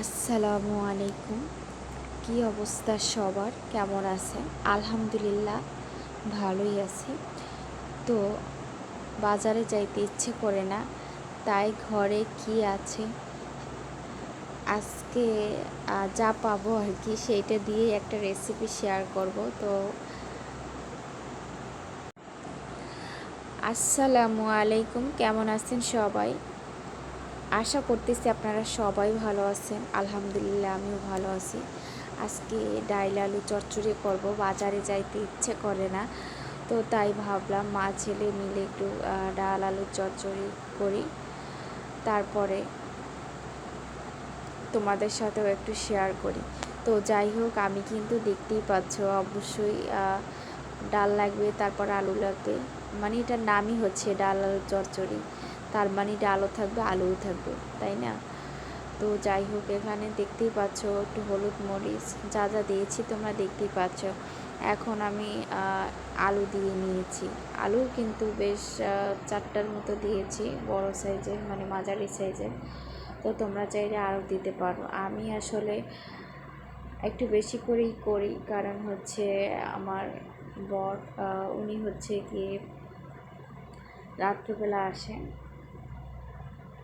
আসসালামু আলাইকুম। কি অবস্থা সবার? কেমন আছে আলহামদুলিল্লাহ, ভালোই আছি। তো বাজারে যাইতে ইচ্ছে করে না, তাই ঘরে কি আছে? আজকে যা পাবো আর কি, সেইটা দিয়ে একটা রেসিপি শেয়ার করব। তো আসসালামু আলাইকুম, কেমন আছেন সবাই? আশা করতেছি আপনারা সবাই ভালো আছেন। আলহামদুলিল্লাহ, আমিও ভালো আছি। আজকে ডাইল আলু চচ্চড়ি করব, বাজারে যাইতে ইচ্ছে করে না। তো তাই ভাবলাম মা ছেলে মিলে একটু ডাল আলু চচ্চড়ি করি। তারপরে তোমাদের সাথেও একটু শেয়ার করি। তো যাই হোক, আমি কিন্তু দেখতেই পাচ্ছ, অবশ্যই ডাল লাগবে, তারপর আলু লাগবে। মানে এটার নামই হচ্ছে ডাল আলু চচ্চড়ি। তার মানে আলো থাকবে আলুও থাকবে, তাই না? তো যাই হোক, এখানে দেখতেই পাচ্ছ একটু হলুদ মরিচ, যা যা দিয়েছি তোমরা দেখতেই পাচ্ছ। এখন আমি আলু দিয়ে নিয়েছি। আলু কিন্তু বেশ চারটার মতো দিয়েছি, বড় সাইজের মানে মাঝারি সাইজের। তো তোমরা চাইলে আরও দিতে পারো। আমি আসলে একটু বেশি করেই করি, কারণ হচ্ছে আমার বর উনি হচ্ছে গিয়ে রাত্রিবেলা আসেন।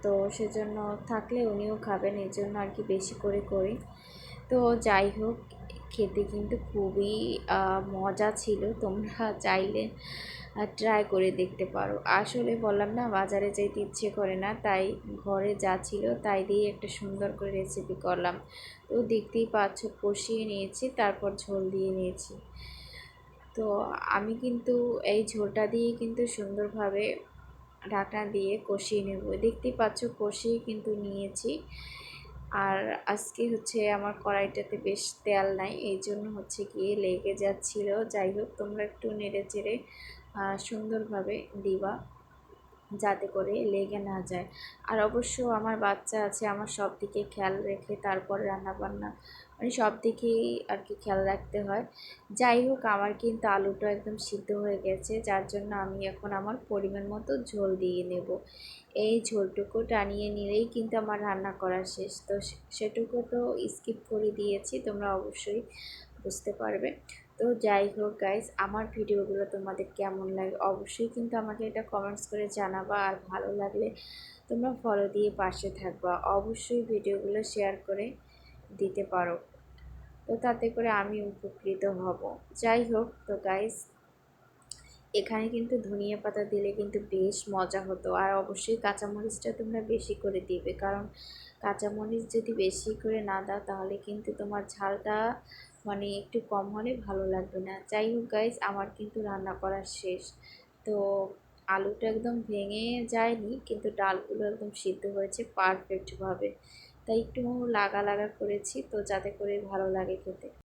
তো সেজন্য থাকলে উনিও খাবেন এই জন্য আর কি বেশি করে করি। তো যাই হোক, খেতে কিন্তু খুবই মজা ছিল। তোমরা চাইলে ট্রাই করে দেখতে পারো। আসলে বললাম না, বাজারে যেতে ইচ্ছে করে না, তাই ঘরে যা ছিল তাই দিয়ে একটা সুন্দর করে রেসিপি করলাম। তো দেখতেই পাচ্ছ, কষিয়ে নিয়েছি, তারপর ঝোল দিয়ে নিয়েছি। তো আমি কিন্তু এই ঝোলটা দিয়ে কিন্তু সুন্দরভাবে ঢাকনা দিয়ে কষিয়ে নেব। দেখতেই পাচ্ছ কষিয়ে কিন্তু নিয়েছি। আর আজকে হচ্ছে আমার কড়াইটাতে বেশ তেল নাই এই জন্য হচ্ছে গিয়ে লেগে যাচ্ছিল। যাই হোক, তোমরা একটু নেড়ে চেড়ে সুন্দরভাবে দিবা। যাতে করে লেগে না যায়। আর অবশ্য আমার বাচ্চা আছে, আমার সব দিকে খেয়াল রেখে তারপর রান্না বান্না মানে সব দিকেই আর কি খেয়াল রাখতে হয়। যাই হোক, আমার কিন্তু আলুটা একদম সিদ্ধ হয়ে গেছে, যার জন্য আমি এখন আমার পরিমাণ মতো ঝোল দিয়ে নেব। এই ঝোলটুকু টানিয়ে নিলেই কিন্তু আমার রান্না করা শেষ। তো সেটুকু তো স্কিপ করে দিয়েছি, তোমরা অবশ্যই বুঝতে পারবে। তো যাই হোক গাইজ আমার ভিডিওগুলো তোমাদের কেমন লাগে অবশ্যই কিন্তু আমাকে এটা কমেন্টস করে জানাবা, আর ভালো লাগলে তোমরা ফলো দিয়ে পাশে থাকবা। অবশ্যই ভিডিওগুলো শেয়ার করে দিতে পারো। তো তাতে করে আমি উপকৃত হব। যাই হোক, তো গাইজ এখানে কিন্তু ধনিয়া পাতা দিলে কিন্তু বেশ মজা হতো। আর অবশ্যই কাঁচামরিচটা তোমরা বেশি করে দিবে। কারণ কাঁচামরিচ যদি বেশি করে না দাও, তাহলে কিন্তু তোমার ঝালটা মানে একটু কম হলে ভালো লাগবে না। যাই হোক গাইজ আমার কিন্তু রান্না করা শেষ। তো আলুটা একদম ভেঙে যায়নি, কিন্তু ডালগুলো একদম সিদ্ধ হয়েছে পারফেক্টভাবে তাই একটু লাগা লাগা করেছি, তো যাতে করে ভালো লাগে খেতে।